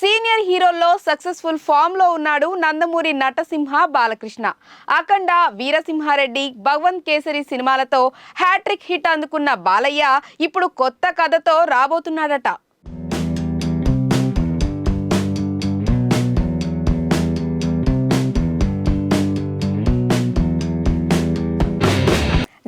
Senior హీరోల్లో successful ఫామ్లో ఉన్నాడు నందమూరి నటసింహ బాలకృష్ణ. అఖండ వీరసింహారెడ్డి భగవంత్ కేసరి సినిమాలతో హ్యాట్రిక్ హిట్ అందుకున్న బాలయ్య ఇప్పుడు కొత్త కథతో రాబోతున్నాడట.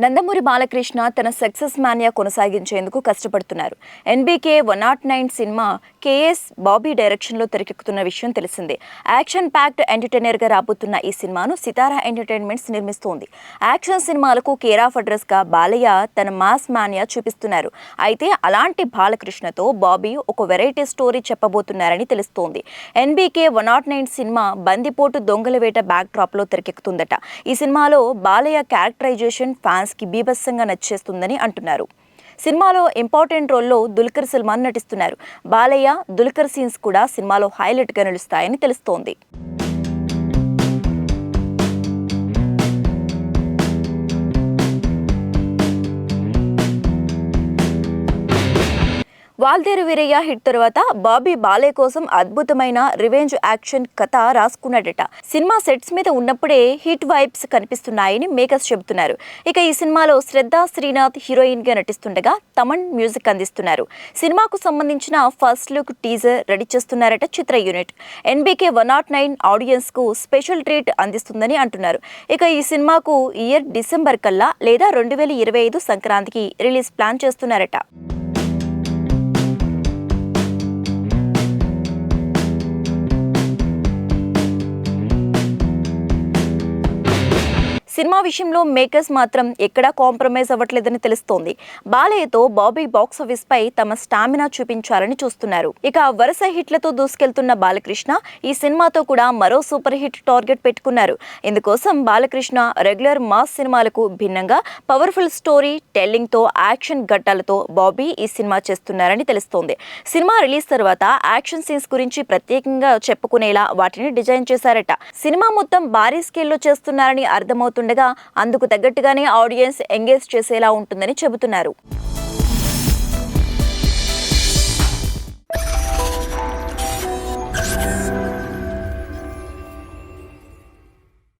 నందమూరి బాలకృష్ణ తన సక్సెస్ మాన్యా కొనసాగించేందుకు కష్టపడుతున్నారు. NBK one naught nine cinema KS Bobby డైరెక్షన్లో తెరకెక్కుతున్న విషయం తెలిసిందే. యాక్షన్ ప్యాక్డ్ ఎంటర్టైనర్గా రాబోతున్న ఈ సినిమాను సితారా ఎంటర్టైన్మెంట్స్ నిర్మిస్తోంది. యాక్షన్ సినిమాలకు కేర్ ఆఫ్ అడ్రస్గా బాలయ్య తన మాస్ మాన్యా చూపిస్తున్నారు. అయితే అలాంటి బాలకృష్ణతో బాబీ ఒక వెరైటీ స్టోరీ చెప్పబోతున్నారని తెలుస్తోంది. NBK one naught nine cinema బందిపోటు దొంగల వేట బ్యాక్ డ్రాప్లో తెరకెక్కుతుందట. ఈ సినిమాలో బాలయ్య క్యారెక్టరైజేషన్ ఫ్యాన్స్ ఫ్యాన్స్కి బీభత్సంగా నచ్చేస్తుందని అంటున్నారు. సినిమాలో ఇంపార్టెంట్ రోల్లో దుల్కర్ సల్మాన్ నటిస్తున్నారు. బాలయ్య దుల్కర్ సీన్స్ కూడా సినిమాలో హైలైట్గా నిలుస్తాయని తెలుస్తోంది. వాల్దేరు వీరయ్య హిట్ తర్వాత బాబీ బాలే కోసం అద్భుతమైన రివెంజ్ యాక్షన్ కథ రాసుకున్నాడట. సినిమా సెట్స్ మీద ఉన్నప్పుడే హిట్ వైబ్స్ కనిపిస్తున్నాయని మేకర్స్ చెబుతున్నారు. ఇక ఈ సినిమాలో శ్రద్ధ శ్రీనాథ్ హీరోయిన్గా నటిస్తుండగా తమన్ మ్యూజిక్ అందిస్తున్నారు. సినిమాకు సంబంధించిన ఫస్ట్ లుక్ టీజర్ రెడీ చేస్తున్నారట చిత్ర unit. NBK one naught nine ఆడియన్స్కు special treat అందిస్తుందని అంటున్నారు. ఇక ఈ సినిమాకు ఇయర్ డిసెంబర్ కల్లా లేదా రెండు వేల ఇరవై ఐదు సంక్రాంతికి రిలీజ్ ప్లాన్ చేస్తున్నారట. సినిమా విషయంలో మేకర్స్ మాత్రం ఎక్కడా కాంప్రమైజ్ అవ్వట్లేదని తెలుస్తోంది. బాలయ్యతో బాబీ బాక్స్ ఆఫీస్ పై తమ స్టామినా చూపించాలని చూస్తున్నారు. ఇక వరుస హిట్లతో దూసుకెళ్తున్న బాలకృష్ణ ఈ సినిమాతో కూడా మరో సూపర్ హిట్ టార్గెట్ పెట్టుకున్నారు. ఇందుకోసం బాలకృష్ణ రెగ్యులర్ మాస్ సినిమాలకు భిన్నంగా పవర్ఫుల్ స్టోరీ టెల్లింగ్తో యాక్షన్ ఘట్టాలతో బాబీ ఈ సినిమా చేస్తున్నారని తెలుస్తోంది. సినిమా రిలీజ్ తర్వాత యాక్షన్ సీన్స్ గురించి ప్రత్యేకంగా చెప్పుకునేలా వాటిని డిజైన్ చేశారట. సినిమా మొత్తం భారీ స్కేల్లో చేస్తున్నారని ఉండగా అందుకు తగ్గట్టుగానే ఆడియన్స్ ఎంగేజ్ చేసేలా ఉంటుందని చెబుతున్నారు.